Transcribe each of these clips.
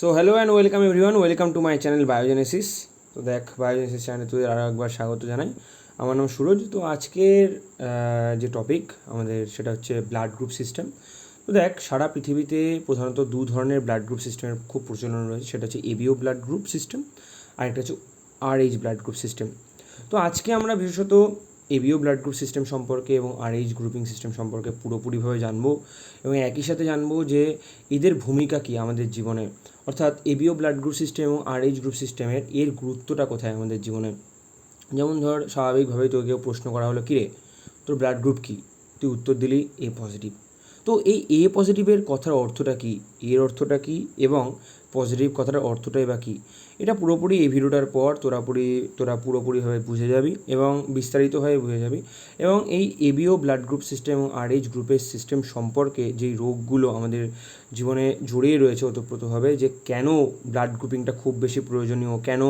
So hello and welcome everyone welcome to my channel biogenesis তো দেখ biogenesis চ্যানেলে তুই আরও একবার স্বাগত জানাই। আমার নাম সুরজ। তো আজকের যে টপিক আমাদের, সেটা হচ্ছে ব্লাড গ্রুপ সিস্টেম তো দেখ, সারা পৃথিবীতে প্রধানত দু ধরনের ব্লাড গ্রুপ সিস্টেমের খুব প্রচলন রয়েছে। সেটা হচ্ছে এবিও ব্লাড গ্রুপ সিস্টেম আর একটা হচ্ছে R H blood group system তো আজকে আমরা বিশেষত এবিও ব্লাড গ্রুপ সিস্টেম সম্পর্কে এবং আর এইচ গ্রুপিং সিস্টেম সম্পর্কে পুরোপুরিভাবে জানব এবং একই সাথে জানব যে এদের ভূমিকা কী আমাদের জীবনে। অর্থাৎ এবিও ব্লাড গ্রুপ সিস্টেম এবং আর এইচ গ্রুপ সিস্টেমের এর গুরুত্বটা কোথায় আমাদের জীবনে? যেমন ধর স্বাভাবিকভাবেই তোকে কেউ প্রশ্ন করা হলো, কিরে, তোর ব্লাড গ্রুপ কী? তুই উত্তর দিলি এ পজিটিভ তো এই এ পজিটিভের কথার অর্থটা কী? এর অর্থটা কী? এবং পজিটিভ কথাটার অর্থটাই বা কী? এটা পুরোপুরি এই ভিডিওটার পর তোরা পুরি, তোরা পুরোপুরিভাবে বুঝে যাবি এবং বিস্তারিতভাবে বুঝে যাবি এবং এই এবিও ব্লাড গ্রুপ সিস্টেম এবং আর এইচ গ্রুপের সিস্টেম সম্পর্কে যেই রোগগুলো আমাদের জীবনে জড়িয়ে রয়েছে ওতপ্রোতভাবে যে কেন ব্লাড গ্রুপিংটা খুব বেশি প্রয়োজনীয়, কেন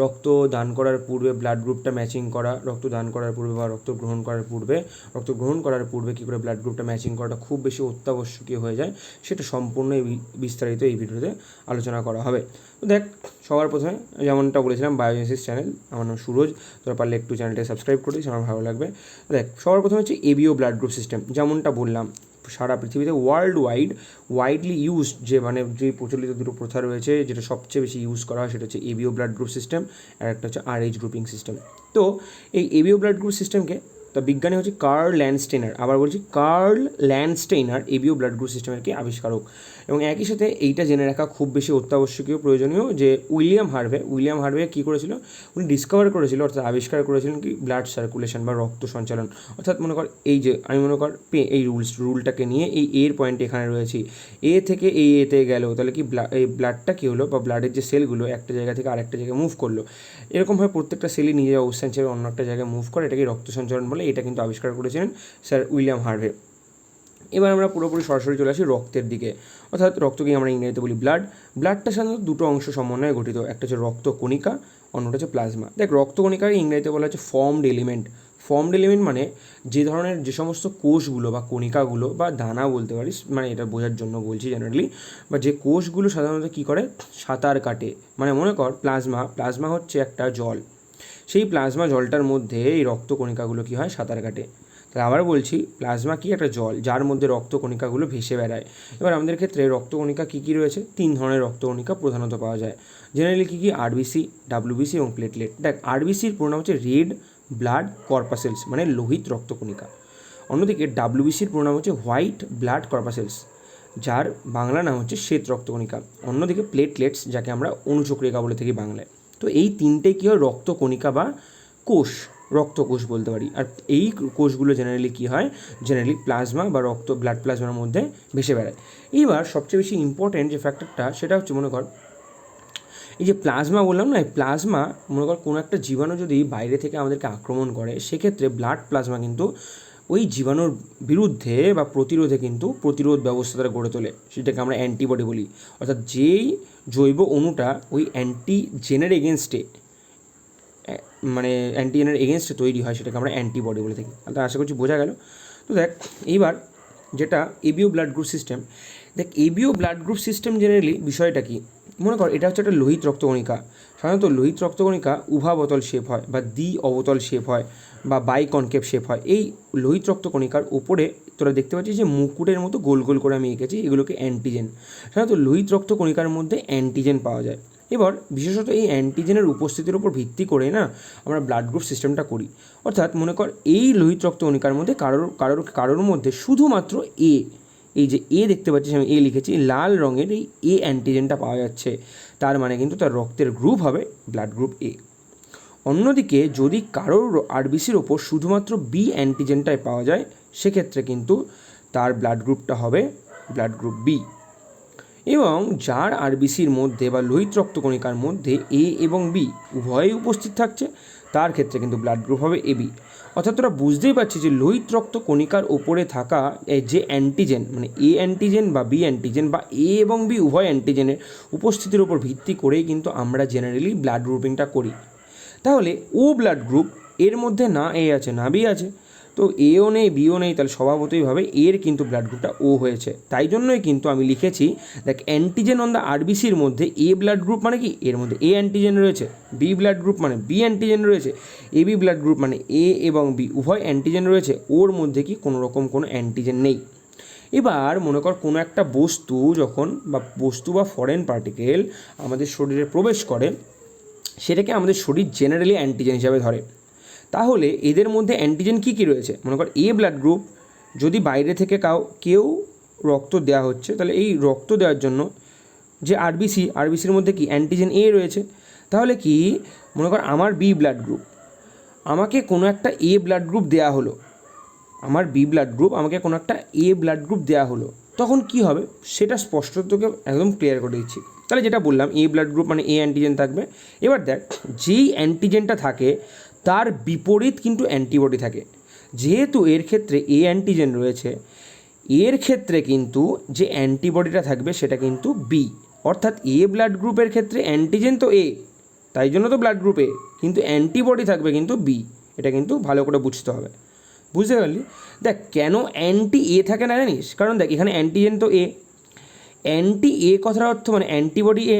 রক্ত দান করার পূর্বে ব্লাড গ্রুপটা ম্যাচিং করা, রক্ত দান করার পূর্বে বা রক্ত গ্রহণ করার পূর্বে, রক্ত গ্রহণ করার পূর্বে কী করে ব্লাড গ্রুপটা ম্যাচিং করাটা খুব বেশি অত্যাবশ্যকীয় হয়ে যায়, সেটা সম্পূর্ণ বিস্তারিত এই ভিডিওতে আলোচনা করা হবে। তো দেখ, সবার প্রথমে যেমনটা বলেছিলাম বায়োজেনেসিস চ্যানেল আমার নাম সুরজ। তোরা পারলে একটু চ্যানেলটা সাবস্ক্রাইব করে দিস, আমার ভালো লাগবে। দেখ, সবার প্রথমে হচ্ছে এবিও ব্লাড গ্রুপ সিস্টেম যেমনটা বললাম, সারা পৃথিবীতে ওয়ার্ল্ড ওয়াইড ওয়াইডলি ইউজ যে মানে যে প্রচলিত দুটো প্রথা রয়েছে, যেটা সবচেয়ে বেশি ইউজ করা হয়, সেটা হচ্ছে এবিও ব্লাড গ্রুপ সিস্টেম আর একটা হচ্ছে আর এইচ গ্রুপিং সিস্টেম তো এই এবিও ব্লাড গ্রুপ সিস্টেমকে তা বিজ্ঞানী হচ্ছে কার্ল ল্যান্ডস্টেইনার। আবার বলছি Karl Landsteiner ABO blood group সিস্টেমের কি আবিষ্কারক। এবং একই সাথে এইটা জেনে রাখা খুব বেশি অত্যাবশ্যকীয় প্রয়োজনীয় যে উইলিয়াম হার্ভে উইলিয়াম হার্ভে কী করেছিল? উনি ডিসকভার করেছিল, অর্থাৎ আবিষ্কার করেছিলেন কি? ব্লাড সার্কুলেশন বা রক্ত সঞ্চালন। অর্থাৎ মনে কর এই যে, আমি মনে কর পে, এই রুলস রুলটাকে নিয়ে এই এর পয়েন্ট এখানে রয়েছি। এ থেকে এই এতে গেল, তাহলে কি এই ব্লাডটা কী হলো? বা ব্লাডের যে সেলগুলো একটা জায়গা থেকে আরেকটা জায়গায় মুভ করল। এরকমভাবে প্রত্যেকটা সেলই নিজের অবস্থান ছেড়ে অন্য একটা জায়গায় মুভ করে, এটাকে রক্ত সঞ্চালন বলে। এটা কিন্তু আবিষ্কার করেছিলেন স্যার উইলিয়াম হার্ভে। এবার আমরা পুরোপুরি সরাসরি চলে আসি রক্তের দিকে। অর্থাৎ রক্তকে আমরা ইংরেজিতে বলি ব্লাড। ব্লাডটা সাধারণত দুটো অংশ সমন্বয়ে গঠিত, একটা হচ্ছে রক্ত কণিকা অন্যটা হচ্ছে প্লাজমা। দেখ রক্ত কণিকাকে ইংরেজিতে বলা হচ্ছে ফর্মড এলিমেন্ট ফর্মড এলিমেন্ট মানে যে ধরনের যে সমস্ত কোষগুলো বা কণিকাগুলো বা দানা বলতে পারিস মানে এটা বোঝার জন্য বলছি জেনারেলি বা যে কোষগুলো সাধারণত কী করে? সাঁতার কাটে। মানে মনে কর, প্লাজমা প্লাজমা হচ্ছে একটা জল। সেই প্লাজমা জলটার মধ্যে এই রক্ত কণিকাগুলো কী হয়? সাঁতার কাটে। তাহলে আবার বলছি, প্লাজমা কি একটা জল, যার মধ্যে রক্ত কণিকাগুলো ভেসে বেড়ায়? এবার আমাদের ক্ষেত্রে রক্ত কণিকা কী কী রয়েছে? তিন ধরনের রক্ত কণিকা প্রধানত পাওয়া যায়। জেনারেলি কী কী? আরবিসি ডাব্লিউবিসি এবং প্লেটলেট দেখ আরবিসির পুরো নাম হচ্ছে রেড ব্লাড কর্পাসেলস মানে লোহিত রক্ত কণিকা। অন্যদিকে ডাব্লিউবিসির পুরো নাম হচ্ছে হোয়াইট ব্লাড কর্পাসেলস যার বাংলা নাম হচ্ছে শ্বেত রক্তকণিকা অন্যদিকে প্লেটলেটস যাকে আমরা অনুচক্রিকা বলে থাকি বাংলায়। তো এই তিনটে কী হয়? রক্তকণিকা বা কোষ রক্তকোষ বলতে পারি। আর এই কোষগুলো জেনারেলি কী হয়? জেনারেলি প্লাজমা বা রক্ত ব্লাড প্লাজমার মধ্যে ভেসে বেড়ায়। এইবার সবচেয়ে বেশি ইম্পর্ট্যান্ট যে ফ্যাক্টরটা সেটা হচ্ছে মনে কর, এই যে প্লাজমা বললাম না, এই প্লাজমা মনে কর কোনো একটা জীবাণু যদি বাইরে থেকে আমাদেরকে আক্রমণ করে, সেক্ষেত্রে ব্লাড প্লাজমা কিন্তু ওই জীবাণুর বিরুদ্ধে বা প্রতিরোধে কিন্তু প্রতিরোধ ব্যবস্থা তারা গড়ে তোলে। সেটাকে আমরা অ্যান্টিবডি বলি। অর্থাৎ যেই জৈব অণুটা ওই অ্যান্টিজেনের এগেনস্টে মানে অ্যান্টিজেনের এগেনস্টে তৈরি হয়, সেটাকে আমরা অ্যান্টিবডি বলে থাকি। তাহলে আশা করছি বোঝা গেল। তো দেখ, এইবার যেটা এবিও ব্লাড গ্রুপ সিস্টেম দেখ ABO blood group system generally বিষয়টা কি? মনে কর, এটা হচ্ছে একটা লোহিত রক্তকণিকা। সাধারণত লোহিত রক্তকণিকা উভাবতল শেপ হয় বা দ্বি অবতল শেপ হয় বা বাই কনকেভ শেপ হয়। এই লোহিত রক্তকণিকার ওপরে তোরা দেখতে পাচ্ছিস যে মুকুটের মতো গোল গোল করে আমি এঁকেছি, এগুলোকে অ্যান্টিজেন সাধারণত লোহিত রক্তকণিকার মধ্যে অ্যান্টিজেন পাওয়া যায়। এবার বিশেষত এই অ্যান্টিজেনের উপস্থিতির উপর ভিত্তি করে না আমরা ব্লাড গ্রুপ সিস্টেমটা করি। অর্থাৎ মনে কর, এই লোহিত রক্তকণিকার মধ্যে কারোর কারোর কারোর মধ্যে শুধুমাত্র এ এই যে এ দেখতে পাচ্ছিস আমি এ লিখেছি, লাল রঙের এই এ অ্যান্টিজেনটা পাওয়া যাচ্ছে। তার মানে কিন্তু তার রক্তের গ্রুপ হবে ব্লাড গ্রুপ এ অন্যদিকে যদি কারোর আরবিসির ওপর শুধুমাত্র বি অ্যান্টিজেনটাই পাওয়া যায়, সেক্ষেত্রে কিন্তু তার ব্লাড গ্রুপটা হবে ব্লাড গ্রুপ বি এবং যার আরবিসির মধ্যে বা লোহিত রক্তকণিকার মধ্যে এ এবং বি উভয়ই উপস্থিত থাকছে, তার ক্ষেত্রে কিন্তু ব্লাড গ্রুপ হবে এবি অর্থাৎ তোরা বুঝতেই পারছিস যে লোহিত রক্ত কণিকার ওপরে থাকা যে অ্যান্টিজেন মানে এ অ্যান্টিজেন বা বি অ্যান্টিজেন বা এ এবং বি উভয় অ্যান্টিজেনের উপস্থিতির উপর ভিত্তি করেই কিন্তু আমরা জেনারেলি ব্লাড গ্রুপিংটা করি। তাহলে ও ব্লাড গ্রুপ এর মধ্যে না এ আছে, না বি আছে। তো এও নেই বিও নেই, তাহলে স্বভাবতইভাবে এর কিন্তু ব্লাড গ্রুপটা ও হয়েছে। তাই জন্যই কিন্তু আমি লিখেছি, দেখ অ্যান্টিজেন অন দ্য আরবিসির মধ্যে এ ব্লাড গ্রুপ মানে কি? এর মধ্যে এ অ্যান্টিজেন রয়েছে বি ব্লাড গ্রুপ মানে বি অ্যান্টিজেন রয়েছে এ বি ব্লাড গ্রুপ মানে এ এবং বি উভয় অ্যান্টিজেন রয়েছে, ওর মধ্যে কি কোনো রকম কোনো অ্যান্টিজেন নেই। এবার মনে কর কোনো একটা বস্তু যখন বা বস্তু বা ফরেন পার্টিকেল আমাদের শরীরে প্রবেশ করে, সেটাকে আমাদের শরীর জেনারেলি অ্যান্টিজেন হিসাবে ধরে। তাহলে এদের মধ্যে অ্যান্টিজেন কী কী রয়েছে? মনে কর এ ব্লাড গ্রুপ যদি বাইরে থেকে কাউ, কেউ রক্ত দেওয়া হচ্ছে, তাহলে এই রক্ত দেওয়ার জন্য যে আরবিসি আরবিসির মধ্যে কি অ্যান্টিজেন এ রয়েছে? তাহলে কি, মনে কর আমার বি ব্লাড গ্রুপ আমাকে কোনো একটা এ ব্লাড গ্রুপ দেওয়া হলো, আমার বি ব্লাড গ্রুপ আমাকে কোনো একটা এ ব্লাড গ্রুপ দেওয়া হলো, তখন কি হবে? সেটা স্পষ্ট তোকে একদম ক্লিয়ার করে দিচ্ছি। তাহলে যেটা বললাম এ ব্লাড গ্রুপ মানে এ অ্যান্টিজেন থাকবে। এবার দেখ, যেই অ্যান্টিজেনটা থাকে তার বিপরীত কিন্তু অ্যান্টিবডি থাকে। যেহেতু এর ক্ষেত্রে এ অ্যান্টিজেন রয়েছে, এর ক্ষেত্রে কিন্তু যে অ্যান্টিবডিটা থাকবে সেটা কিন্তু বি অর্থাৎ এ ব্লাড গ্রুপের ক্ষেত্রে অ্যান্টিজেন তো এ তাই জন্য তো ব্লাড গ্রুপ কিন্তু অ্যান্টিবডি থাকবে কিন্তু বি এটা কিন্তু ভালো করে বুঝতে হবে। বুঝতে পারলি? দেখ, কেন অ্যান্টি এ থাকে না জানিস? কারণ দেখ, এখানে অ্যান্টিজেন তো এ অ্যান্টি এ কথার অর্থ মানে অ্যান্টিবডি এ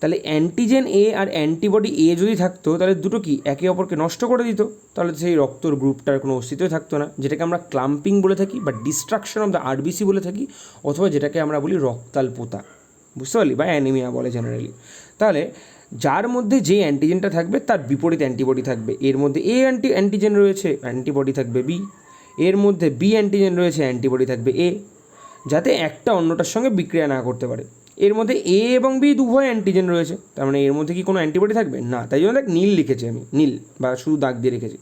তাহলে অ্যান্টিজেন এ আর অ্যান্টিবডি এ যদি থাকতো, তাহলে দুটো কি? একে অপরকে নষ্ট করে দিত। তাহলে সেই রক্তর গ্রুপটার কোনো অস্তিত্বই থাকতো না। যেটাকে আমরা ক্লাম্পিং বলে থাকি বা ডিস্ট্রাকশন অফ দ্য আরবিসি বলে থাকি, অথবা যেটাকে আমরা বলি রক্তাল পোতা। বুঝতে পারলি? বা অ্যানিমিয়া বলে জেনারেলি তাহলে যার মধ্যে যে অ্যান্টিজেনটা থাকবে, তার বিপরীত অ্যান্টিবডি থাকবে। এর মধ্যে এ অ্যান্টি অ্যান্টিজেন রয়েছে অ্যান্টিবডি থাকবে বি এর মধ্যে বি অ্যান্টিজেন রয়েছে অ্যান্টিবডি থাকবে এ যাতে একটা অন্যটার সঙ্গে বিক্রিয়া না করতে পারে। এর মধ্যে এ এবং বি উভয় অ্যান্টিজেন রয়েছে। তার মানে এর মধ্যে কি কোনো অ্যান্টিবডি থাকবে? না, তাই জন্য দেখ নীল লিখেছি আমি, নীল বা শুধু দাগ দিয়ে রেখেছি।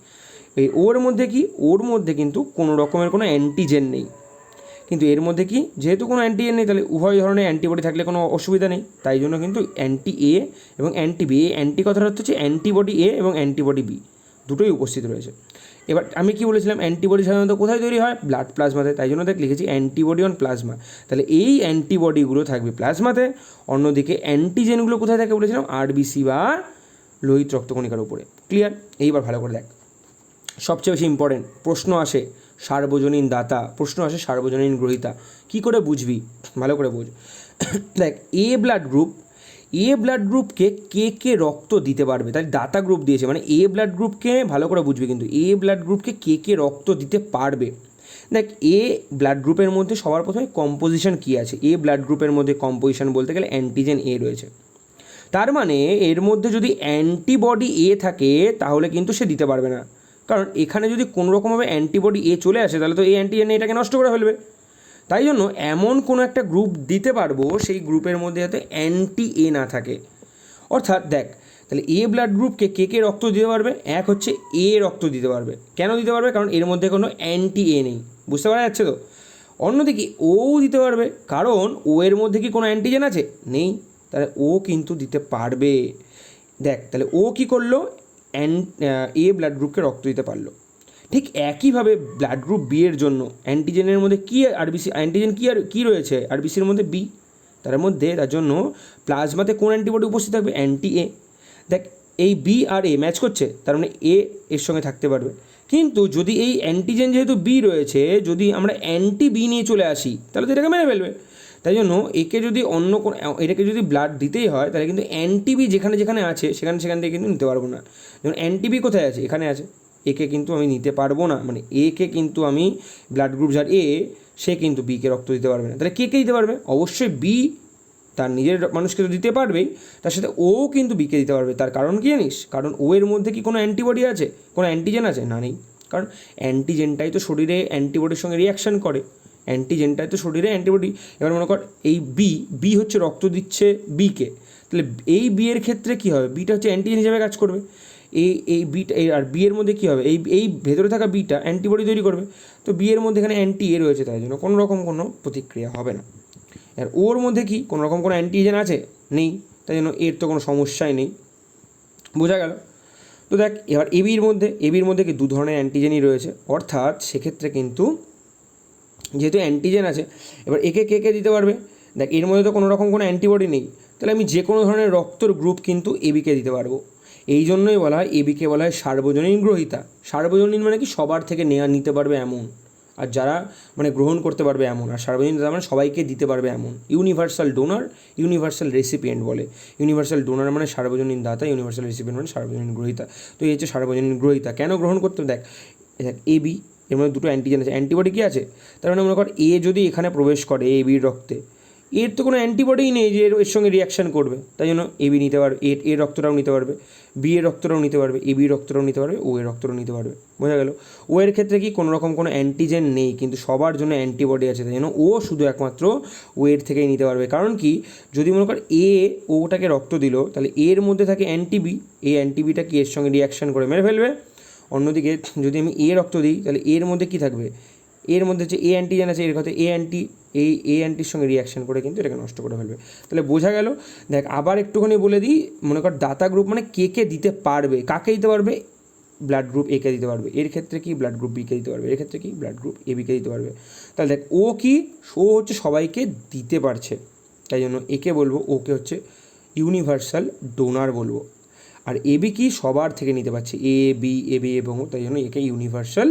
এই ওর মধ্যে কি? ওর মধ্যে কিন্তু কোনো রকমের কোনো অ্যান্টিজেন নেই। কিন্তু এর মধ্যে কি? যেহেতু কোনো অ্যান্টিজেন নেই, তাহলে উভয় ধরনের অ্যান্টিবডি থাকলে কোনো অসুবিধা নেই। তাই জন্য কিন্তু অ্যান্টি এ এবং অ্যান্টি বি এই অ্যান্টি কথাটা হচ্ছে অ্যান্টিবডি এ এবং অ্যান্টিবডি বি দুটোই উপস্থিত রয়েছে। এবার আমি কি বলেছিলাম? অ্যান্টিবডি সাধারণত কোথায় তৈরি হয়? ব্লাড প্লাজমাতে তাই জন্য দেখ লিখেছি অ্যান্টিবডি অন প্লাজমা তাহলে এই অ্যান্টিবডিগুলো থাকবে প্লাজমাতে অন্যদিকে অ্যান্টিজেনগুলো কোথায় থাকে বলেছিলাম? আরবিসি বা লোহিত রক্তকণিকার উপরে। ক্লিয়ার এইবার ভালো করে দেখ। সবচেয়ে বেশি ইম্পর্টেন্ট প্রশ্ন আসে সার্বজনীন দাতা, প্রশ্ন আসে সার্বজনীন গ্রহিতা। কি করে বুঝবি? ভালো করে বুঝ। দেখ A blood group A blood গ্রুপকে কে কে রক্ত দিতে পারবে? তাই দাতা গ্রুপ দিয়েছে মানে এ ব্লাড গ্রুপকে ভালো করে বুঝবি কিন্তু এ ব্লাড গ্রুপকে কে কে রক্ত দিতে পারবে? দেখ এ ব্লাড গ্রুপের মধ্যে সবার প্রথমে কম্পোজিশন কী আছে? এ ব্লাড গ্রুপের মধ্যে কম্পোজিশন বলতে গেলে অ্যান্টিজেন এ রয়েছে। তার মানে এর মধ্যে যদি অ্যান্টিবডি এ থাকে, তাহলে কিন্তু সে দিতে পারবে না। কারণ এখানে যদি কোনো রকমভাবে অ্যান্টিবডি এ চলে আসে, তাহলে তো এই অ্যান্টিজেন এটাকে নষ্ট করে ফেলবে। তাই জন্য এমন কোনো একটা গ্রুপ দিতে পারব, সেই গ্রুপের মধ্যে যাতে অ্যান্টি এ না থাকে। অর্থাৎ দেখ, তাহলে এ ব্লাড গ্রুপকে কে কে রক্ত দিতে পারবে? এক হচ্ছে এ রক্ত দিতে পারবে। কেন দিতে পারবে? কারণ এর মধ্যে কোনো অ্যান্টি এ নেই। বুঝতে পারা যাচ্ছে তো? অন্যদিকে ও দিতে পারবে। কারণ ও এর মধ্যে কি কোনো অ্যান্টিজেন আছে? নেই। তাহলে ও কিন্তু দিতে পারবে। দেখ, তাহলে ও কি করল? অ্যান এ ব্লাড গ্রুপকে রক্ত দিতে পারল। ঠিক একইভাবে ব্লাড গ্রুপ বি এর জন্য অ্যান্টিজেনের মধ্যে কী আরবিসি অ্যান্টিজেন কী আর, কী রয়েছে? আরবিসির মধ্যে বি তার মধ্যে তার জন্য প্লাজমাতে কোন অ্যান্টিবডি উপস্থিত থাকবে? অ্যান্টি এ দেখ, এই বি আর এ ম্যাচ করছে, তার মানে এ এর সঙ্গে থাকতে পারবে। কিন্তু যদি এই অ্যান্টিজেন যেহেতু বি রয়েছে, যদি আমরা অ্যান্টি বি নিয়ে চলে আসি, তাহলে তো এটাকে মেরে ফেলবে। তাই জন্য একে যদি অন্য কোন, এটাকে যদি ব্লাড দিতেই হয়, তাহলে কিন্তু অ্যান্টিবি যেখানে যেখানে আছে, সেখানে সেখান থেকে কিন্তু নিতে পারব না। যেমন অ্যান্টিবি কোথায় আছে? এখানে আছে। একে কিন্তু আমি নিতে পারব না। মানে একে কিন্তু আমি ব্লাড গ্রুপ যার এ সে কিন্তু বিকে রক্ত দিতে পারবে না। তাহলে কে কে দিতে পারবে? অবশ্যই বি তার নিজের মানুষকে তো দিতে পারবেই। তার সাথে ও কিন্তু বিকে দিতে পারবে। তার কারণ কি জানিস? কারণ ও এর মধ্যে কি কোনো অ্যান্টিবডি আছে? কোনো অ্যান্টিজেন আছে? না, নেই। কারণ অ্যান্টিজেনটাই তো শরীরে অ্যান্টিবডির সঙ্গে রিয়াকশান করে। অ্যান্টিজেনটাই তো শরীরে অ্যান্টিবডি এবার মনে কর, এই বি বি হচ্ছে রক্ত দিচ্ছে বিকে তাহলে এই বি এর ক্ষেত্রে কী হবে? বিটা হচ্ছে অ্যান্টিজেন হিসেবে কাজ করবে। এই এই বিটা এই আর বি এর মধ্যে কী হবে? এই এই ভেতরে থাকা বিটা অ্যান্টিবডি তৈরি করবে। তো বি এর মধ্যে এখানে অ্যান্টি এ রয়েছে, তাই জন্য কোনো রকম কোনো প্রতিক্রিয়া হবে না। আর ওর মধ্যে কি? কোনো রকম কোনো অ্যান্টিজেন আছে? নেই। তাই জন্য এর তো কোনো সমস্যাই নেই। বোঝা গেল? তো দেখ, এবার এবির মধ্যে এবির মধ্যে কি দু ধরনের অ্যান্টিজেনই রয়েছে? অর্থাৎ সেক্ষেত্রে কিন্তু যেহেতু অ্যান্টিজেন আছে, এবার একে কে কে দিতে পারবে? দেখ, এর মধ্যে তো কোনো রকম কোনো অ্যান্টিবডি নেই। তাহলে আমি যে কোনো ধরনের রক্তর গ্রুপ কিন্তু এবিকে দিতে পারব। এই জন্যই বলা হয় এবিকে বলা হয় সার্বজনীন গ্রহিতা। সার্বজনীন মানে কি সবার থেকে নেওয়া নিতে পারবে এমন। আর যারা মানে গ্রহণ করতে পারবে এমন। আর সার্বজনীন মানে সবাইকে দিতে পারবে এমন। ইউনিভার্সাল ডোনার ইউনিভার্সাল রেসিপিয়েন্ট বলে। ইউনিভার্সাল ডোনার মানে সার্বজনীন দাতা ইউনিভার্সাল রেসিপিয়েন্ট মানে সার্বজনীন গ্রহিতা। তো এই হচ্ছে সার্বজনীন গ্রহিতা। কেন গ্রহণ করতে দেখ দেখ এ বি এর মধ্যে দুটো অ্যান্টিজেন আছে। অ্যান্টিবডি কি আছে? তার মানে মনে কর এ যদি এখানে প্রবেশ করে এ বির রক্তে এর তো কোনো অ্যান্টিবডিই নেই যে এর সঙ্গে রিয়াকশন করবে। তাই জন্য এ বি নিতে পারবে, এ এর রক্তটাও নিতে পারবে বি এর রক্তটাও নিতে পারবে এ বি রক্তটাও নিতে পারবে ও এর রক্তটাও নিতে পারবে। বোঝা গেল? ও এর ক্ষেত্রে কি কোনো রকম কোনো অ্যান্টিজেন নেই, কিন্তু সবার জন্য অ্যান্টিবডি আছে, তাই জন্য ও শুধু একমাত্র ও এর থেকেই নিতে পারবে। কারণ কি? যদি মনে কর এ ওটাকে রক্ত দিল, তাহলে এর মধ্যে থাকে অ্যান্টিবি এই অ্যান্টিবিটা কি এর সঙ্গে রিয়াকশন করে মেরে ফেলবে? অন্যদিকে যদি আমি এ রক্ত দিই, তাহলে এর মধ্যে কি থাকবে? এর মধ্যে যে এ অ্যান্টিজেন আছে, এর কথা এ অ্যান্টি এই এ অ্যান্টির সঙ্গে রিয়াকশন করে কিন্তু এটাকে নষ্ট করে ফেলবে। তাহলে বোঝা গেল, দেখ আবার একটুখানি বলে দিই, মনে কর দাতা গ্রুপ মানে কে কে দিতে পারবে, কাকে দিতে পারবে? ব্লাড গ্রুপ এ কে দিতে পারবে। এর ক্ষেত্রে কি? ব্লাড গ্রুপ বিকে দিতে পারবে। এর ক্ষেত্রে কি? ব্লাড গ্রুপ এ বিকে দিতে পারবে। তাহলে দেখ, ও কি? ও হচ্ছে সবাইকে দিতে পারছে। তাই জন্য একে বলব ওকে হচ্ছে ইউনিভার্সাল ডোনার বলব। আর এ বি কি? সবার থেকে নিতে পারছে। এ বি এ বি এবং তাই জন্য একে ইউনিভার্সাল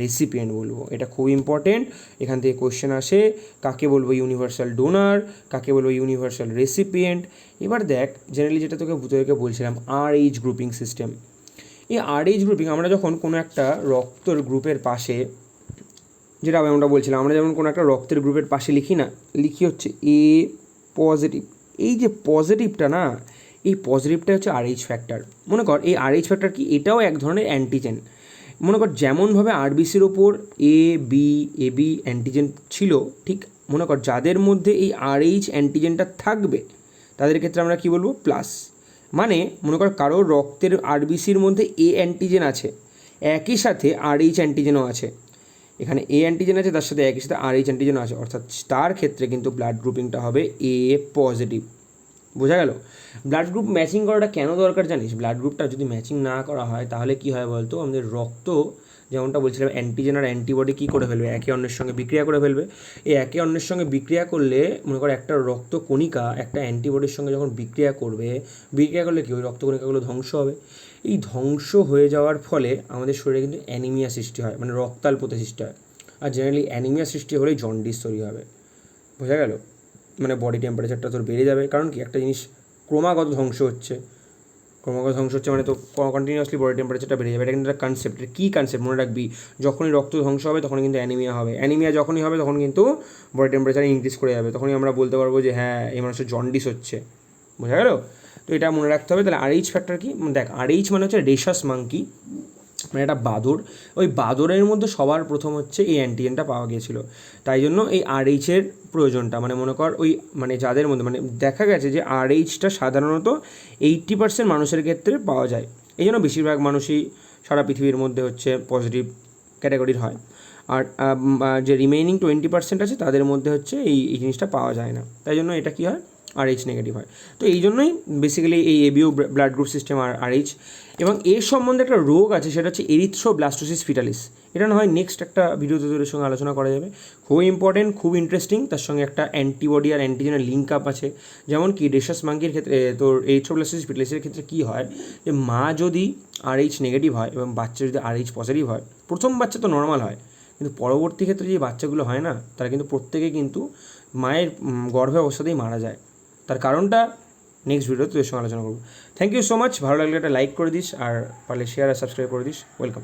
রেসিপিয়েন্ট বলব। এটা খুব ইম্পর্টেন্ট এখান থেকে কোয়েশ্চেন আসে, কাকে বলব ইউনিভার্সাল ডোনার কাকে বলব ইউনিভার্সাল রেসিপিয়েন্ট এবার দেখ জেনারেলি যেটা তোকে তোকে বলছিলাম আর এইচ গ্রুপিং সিস্টেম এই আর এইচ গ্রুপিং আমরা যখন কোনো একটা রক্তর গ্রুপের পাশে, যেটা আমরা বলছিলাম, আমরা যেমন কোনো একটা রক্তের গ্রুপের পাশে লিখি না, লিখি হচ্ছে এ পজিটিভ এই যে পজিটিভটা না, এই পজিটিভটা হচ্ছে আরএইচ ফ্যাক্টর মনে কর, এই আরএইচ ফ্যাক্টর কি? এটাও এক ধরনের অ্যান্টিজেন মনে কর যেমনভাবে আরবিসির ওপর A B A B antigen ছিল, ঠিক মনে কর যাদের মধ্যে এই আরএইচ অ্যান্টিজেনটা থাকবে, তাদের ক্ষেত্রে আমরা কি বলব? প্লাস মানে মনে কর কারও রক্তের আরবিসির মধ্যে এ অ্যান্টিজেন আছে, একই সাথে আরএইচ অ্যান্টিজেনও আছে। এখানে এ অ্যান্টিজেন আছে, তার সাথে একই সাথে আর এইচ অ্যান্টিজেন আছে। অর্থাৎ তার ক্ষেত্রে কিন্তু ব্লাড গ্রুপিংটা হবে এ পজিটিভ বোঝা গেল? ব্লাড গ্রুপ ম্যাচিং করাটা কেন দরকার জানিস? ব্লাড গ্রুপটা যদি ম্যাচিং না করা হয়, তাহলে কি হয় বলতো? আমাদের রক্ত, যেমনটা বলছিলাম অ্যান্টিজেন আর অ্যান্টিবডি কী করে ফেলবে? একে অন্যের সঙ্গে বিক্রিয়া করে ফেলবে। এই একে অন্যের সঙ্গে বিক্রিয়া করলে, মনে করো একটা রক্ত কণিকা একটা অ্যান্টিবডির সঙ্গে যখন বিক্রিয়া করবে, বিক্রিয়া করলে কি ওই রক্ত কণিকাগুলো ধ্বংস হবে। এই ধ্বংস হয়ে যাওয়ার ফলে আমাদের শরীরে কিন্তু অ্যানিমিয়া সৃষ্টি হয় মানে রক্তাল্পতা সৃষ্টি হয়। আর জেনারেলি অ্যানিমিয়া সৃষ্টি হলেই জন্ডিস তৈরি হবে। বোঝা গেল? মানে বডি টেম্পারেচারটা তোর বেড়ে যাবে। কারণ কি? একটা জিনিস ক্রমাগত ধ্বংস হচ্ছে। ক্রমাগত ধ্বংস হচ্ছে মানে তো কন্টিনিউয়াসলি বডি টেম্পারেচারটা বেড়ে যাবে। এটা কিন্তু একটা কনসেপ্ট কী কনসেপ্ট মনে রাখবি, যখনই রক্ত ধ্বংস হবে তখন কিন্তু অ্যানিমিয়া হবে। অ্যানিমিয়া যখনই হবে, তখন কিন্তু বডি টেম্পারেচার ইনক্রিজ করে যাবে। তখনই আমরা বলতে পারব যে হ্যাঁ এই মানুষের জন্ডিস হচ্ছে। বোঝা গেল? তো এটা মনে রাখতে হবে। তাহলে আর এইচ ফ্যাক্টর কি? দেখ আর এইচ মানে হচ্ছে রেশাস মাঙ্কি মানে একটা বাদর ওই বাদরের মধ্যে সবার প্রথম হচ্ছে এই অ্যান্টিজেনটা পাওয়া গিয়েছিল। তাই জন্য এই আরএইচের প্রয়োজনটা মানে মনে কর ওই মানে যাদের মধ্যে মানে দেখা গেছে যে আরএইচটা সাধারণত এইট্টি পার্সেন্ট মানুষের ক্ষেত্রে পাওয়া যায়। এই জন্য বেশিরভাগ মানুষই সারা পৃথিবীর মধ্যে হচ্ছে পজিটিভ ক্যাটাগরির হয়। আর যে রিমেইনিং টোয়েন্টি পার্সেন্ট আছে তাদের মধ্যে হচ্ছে এই এই জিনিসটা পাওয়া যায় না। তাই জন্য এটা কী হয়? আর এইচ নেগেটিভ হয়। তো এই জন্যই বেসিক্যালি এই এবিও ব্লাড গ্রুপ সিস্টেম আর আর এইচ এবং এর সম্বন্ধে একটা রোগ আছে, সেটা হচ্ছে এরিথ্রো ব্লাস্টোসিস ফিটালিস এটা না হয় নেক্সট একটা ভিডিওতে তোদের সঙ্গে আলোচনা করা যাবে। খুব ইম্পর্টেন্ট খুব ইন্টারেস্টিং তার সঙ্গে একটা অ্যান্টিবডি আর অ্যান্টিজেনের লিঙ্ক আপ আছে। যেমন কি রেশাস মাঙ্কির ক্ষেত্রে তোর তোর এরিথ্রোব্লাস্টোসিস ফিটালিসের ক্ষেত্রে কী হয় যে মা যদি আর এইচ নেগেটিভ হয় এবং বাচ্চা যদি আর এইচ পজিটিভ হয়, প্রথম বাচ্চা তো নর্মাল হয়, কিন্তু পরবর্তী ক্ষেত্রে যে বাচ্চাগুলো হয় না, তারা কিন্তু প্রত্যেকে কিন্তু মায়ের গর্ভে অবস্থাতেই মারা যায়। তার কারণটা নেক্সট ভিডিওতে তোদের সঙ্গে আলোচনা করব। থ্যাংক ইউ সো মাচ ভালো লাগলে একটা লাইক করে দিস আর পারলে শেয়ার আর সাবস্ক্রাইব করে দিস। ওয়েলকাম